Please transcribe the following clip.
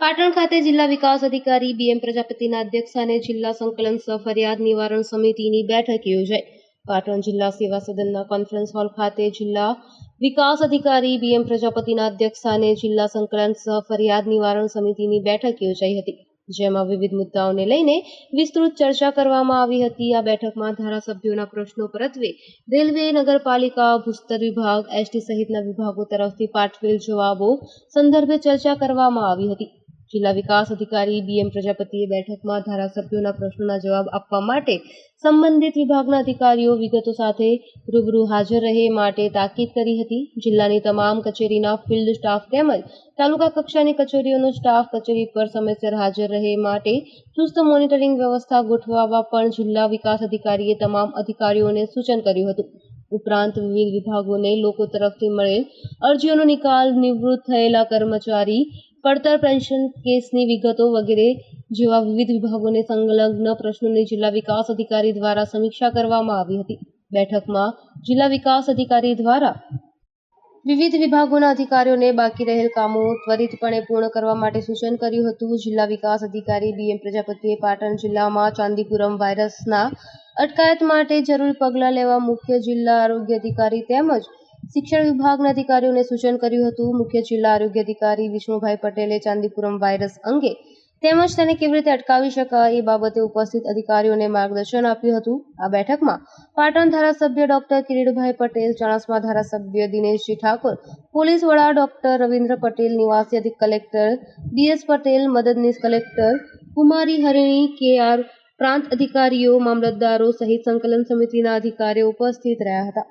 પાટણ ખાતે જિલ્લા વિકાસ અધિકારી બીએમ પ્રજાપતિના અધ્યક્ષસ્થાને જિલ્લા સંકલન સહ ફરિયાદ નિવારણ સમિતિની બેઠક યોજાઈ. પાટણ જિલ્લા સેવા સદનના કોન્ફરન્સ હોલ ખાતે જિલ્લા વિકાસ અધિકારી બીએમ પ્રજાપતિના અધ્યક્ષસ્થાને જિલ્લા સંકલન સહ ફરિયાદ નિવારણ સમિતિની બેઠક યોજાઈ હતી, જેમાં વિવિધ મુદ્દાઓને લઈને વિસ્તૃત ચર્ચા કરવામાં આવી હતી. આ બેઠકમાં ધારાસભ્યોના પ્રશ્નો પરત્વે રેલવે, નગરપાલિકા, ભૂસ્તર વિભાગ, એસટી સહિતના વિભાગો તરફથી પાઠવેલ જવાબો સંદર્ભે ચર્ચા કરવામાં આવી હતી. જિલ્લા વિકાસ અધિકારી બીએમ પ્રજાપતિએ બેઠકમાં ધારાસભ્યોના પ્રશ્નોના જવાબ આપવા માટે સંબંધિત વિભાગના અધિકારીઓ વિગતો સાથે રૂબરૂ હાજર રહે માટે તાકીદ કરી હતી. જિલ્લાની તમામ કચેરીના ફિલ્ડ સ્ટાફ તેમજ તાલુકા કક્ષાની કચેરીઓનો સ્ટાફ કચેરી પર સમયસર હાજર રહે માટે ચુસ્ત મોનિટરિંગ વ્યવસ્થા ગોઠવવા પણ જિલ્લા વિકાસ અધિકારીએ તમામ અધિકારીઓને સૂચન કર્યું હતું. ઉપરાંત વિવિધ વિભાગોને લોકો તરફથી મળેલ અરજીઓનો નિકાલ નિવૃત્ત થયેલા કર્મચારી પડતર પેન્શન કેસની વિગતો વગેરે જેવા વિવિધ વિભાગોને સંલગ્ન પ્રશ્નોની જિલ્લા વિકાસ અધિકારી દ્વારા સમીક્ષા કરવામાં આવી હતી. બેઠકમાં જિલ્લા વિકાસ અધિકારી દ્વારા વિવિધ વિભાગોના અધિકારીઓને બાકી રહેલ કામો ત્વરિતપણે પૂર્ણ કરવા માટે સૂચન કર્યું હતું. જિલ્લા વિકાસ અધિકારી બીએમ પ્રજાપતિએ પાટણ જિલ્લામાં ચાંદીપુરમ વાયરસના અટકાયત માટે જરૂરી પગલાં લેવા મુખ્ય જિલ્લા આરોગ્ય અધિકારી તેમજ શિક્ષણ વિભાગના અધિકારીઓને સૂચન કર્યું હતું. મુખ્ય જિલ્લા આરોગ્ય અધિકારી વિષ્ણુભાઈ પટેલે ચાંદીપુરમ વાયરસ અંગે તેમજ તેને કેવી રીતે અટકાવી શકાય એ બાબતે ઉપસ્થિત અધિકારીઓને માર્ગદર્શન આપ્યું હતું. આ બેઠકમાં પાટણ ધારાસભ્ય ડોક્ટર કિરીટભાઈ પટેલ, ચાણસ્મા ધારાસભ્ય દિનેશજી ઠાકોર, પોલીસ વડા ડોક્ટર રવિન્દ્ર પટેલ, નિવાસી અધિક કલેક્ટર ડીએસ પટેલ મદદનીશ કલેક્ટર કુમારી હરિણી કે આર પ્રાંત અધિકારીઓ, મામલતદારો સહિત સંકલન સમિતિના અધિકારીઓ ઉપસ્થિત રહ્યા હતા.